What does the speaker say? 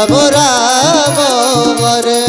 Ram Ram Hare